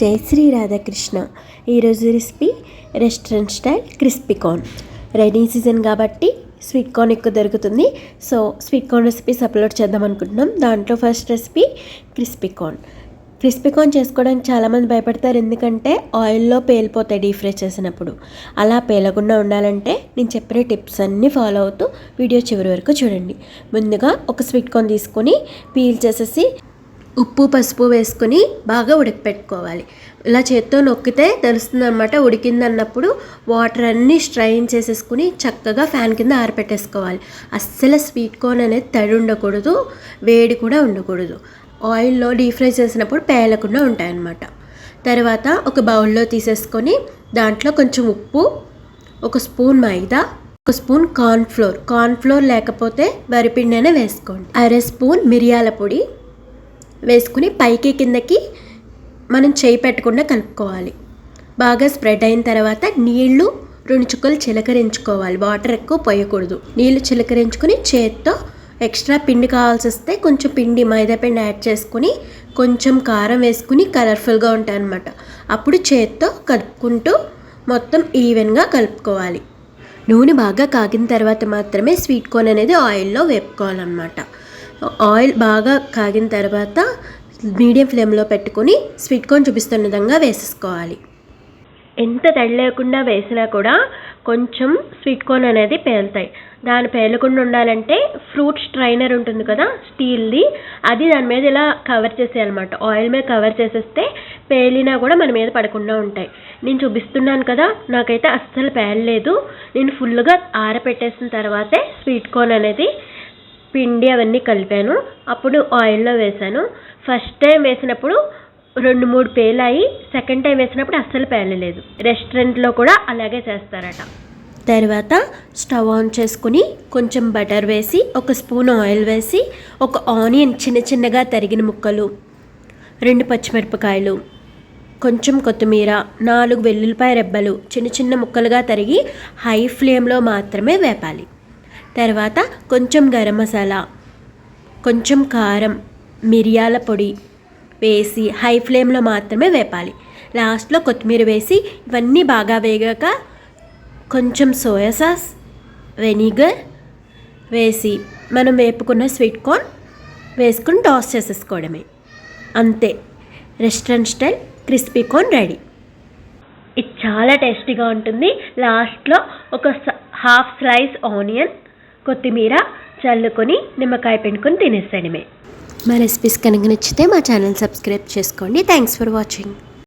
జై శ్రీ రాధాకృష్ణ. ఈరోజు recipe restaurant style crispy corn. Rainy season కాబట్టి స్వీట్ కార్న్ ఎక్కువ దొరుకుతుంది. So sweet corn recipes upload చేద్దాం అనుకుంటున్నాం. దాంట్లో first recipe crispy corn crispy corn చేసుకోవడానికి చాలామంది భయపడతారు. ఎందుకంటే ఆయిల్లో పేలిపోతాయి డీప్ ఫ్రై చేసినప్పుడు. అలా పేలకుండా ఉండాలంటే నేను చెప్పిన టిప్స్ అన్నీ ఫాలో అవుతూ వీడియో చివరి వరకు చూడండి. ముందుగా ఒక స్వీట్ కార్న్ తీసుకొని పీల్ చేసేసి ఉప్పు పసుపు వేసుకొని బాగా ఉడకపెట్టుకోవాలి. ఇలా చేత్తో నొక్కితే తెలుస్తుంది అనమాట ఉడికిందన్నప్పుడు వాటర్ అన్నీ స్ట్రైన్ చేసేసుకుని చక్కగా ఫ్యాన్ కింద ఆరపెట్టేసుకోవాలి. అస్సలు స్వీట్ కార్న్ అనేది తడి ఉండకూడదు వేడి కూడా ఉండకూడదు. ఆయిల్లో డీప్ ఫ్రై చేసినప్పుడు పేలకుండా ఉంటాయన్నమాట. తర్వాత ఒక బౌల్లో తీసేసుకొని దాంట్లో కొంచెం ఉప్పు ఒక స్పూన్ మైదా ఒక స్పూన్ కార్న్ఫ్లోర్ ఫ్లోర్. ఫ్లోర్ లేకపోతే వరిపిండి అయినా వేసుకోండి. అర స్పూన్ మిరియాల పొడి వేసుకుని పైకి కిందకి మనం చేయి పెట్టకుండా కలుపుకోవాలి. బాగా స్ప్రెడ్ అయిన తర్వాత నీళ్ళు రెండు చుక్కలు చిలకరించుకోవాలి. వాటర్ ఎక్కువ పోయకూడదు. నీళ్ళు చిలకరించుకుని చేత్తో ఎక్స్ట్రా పిండి కావాల్సి వస్తే కొంచెం పిండి మైదా పిండి యాడ్ చేసుకుని కొంచెం కారం వేసుకుని కలర్ఫుల్గా ఉంటాయి అనమాట అప్పుడు చేత్తో కలుపుకుంటూ మొత్తం ఈవెన్గా కలుపుకోవాలి. నూనె బాగా కాగిన తర్వాత మాత్రమే స్వీట్ కార్న్ అనేది ఆయిల్లో వేపుకోవాలన్నమాట. ఆయిల్ బాగా కాగిన తర్వాత మీడియం ఫ్లేమ్లో పెట్టుకొని స్వీట్ కార్న్ చూపిస్తున్న విధంగా వేసేసుకోవాలి. ఎంత తడి లేకుండా వేసినా కూడా కొంచెం స్వీట్ కార్న్ అనేది పేలుతాయి. దాని పేలకుండా ఉండాలంటే ఫ్రూట్ స్ట్రైనర్ ఉంటుంది కదా స్టీల్ది అది దాని మీద ఇలా కవర్ చేసేయాలన్నమాట. ఆయిల్ మీద కవర్ చేసేస్తే పేలినా కూడా మన మీద పడకుండా ఉంటాయి. నేను చూపిస్తున్నాను కదా నాకైతే అస్సలు పేలలేదు. నేను ఫుల్గా ఆరపెట్టేసిన తర్వాతే స్వీట్ కార్న్ అనేది పిండి అవన్నీ కలిపాను. అప్పుడు ఆయిల్లో వేసాను. ఫస్ట్ టైం వేసినప్పుడు రెండు మూడు పేలాయి. సెకండ్ టైం వేసినప్పుడు అస్సలు పేలలేదు. రెస్టారెంట్లో కూడా అలాగే చేస్తారట. తర్వాత స్టవ్ ఆన్ చేసుకుని కొంచెం బటర్ వేసి ఒక స్పూన్ ఆయిల్ వేసి ఒక ఆనియన్ చిన్న చిన్నగా తరిగిన ముక్కలు రెండు పచ్చిమిరపకాయలు కొంచెం కొత్తిమీర నాలుగు వెల్లుల్లిపాయ రెబ్బలు చిన్న చిన్న ముక్కలుగా తరిగి హై ఫ్లేమ్లో మాత్రమే వేపాలి. తర్వాత కొంచెం గరం మసాలా కొంచెం కారం మిరియాల పొడి వేసి హై ఫ్లేమ్లో మాత్రమే వేపాలి. లాస్ట్లో కొత్తిమీర వేసి ఇవన్నీ బాగా వేగాక కొంచెం సోయా సాస్ వెనిగర్ వేసి మనం వేపుకున్న స్వీట్ కార్న్ వేసుకుని టాస్ చేసేసుకోవడమే. అంతే. Restaurant style crispy corn ready. ఇది చాలా టేస్టీగా ఉంటుంది. లాస్ట్లో ఒక హాఫ్ స్లైస్ ఆనియన్ కొత్తిమీర చల్లుకొని నిమ్మకాయ పిండుకొని తినేసేయడమే. మా రెసిపీస్ కనుక నచ్చితే మా ఛానల్ సబ్స్క్రైబ్ చేసుకోండి. Thanks for watching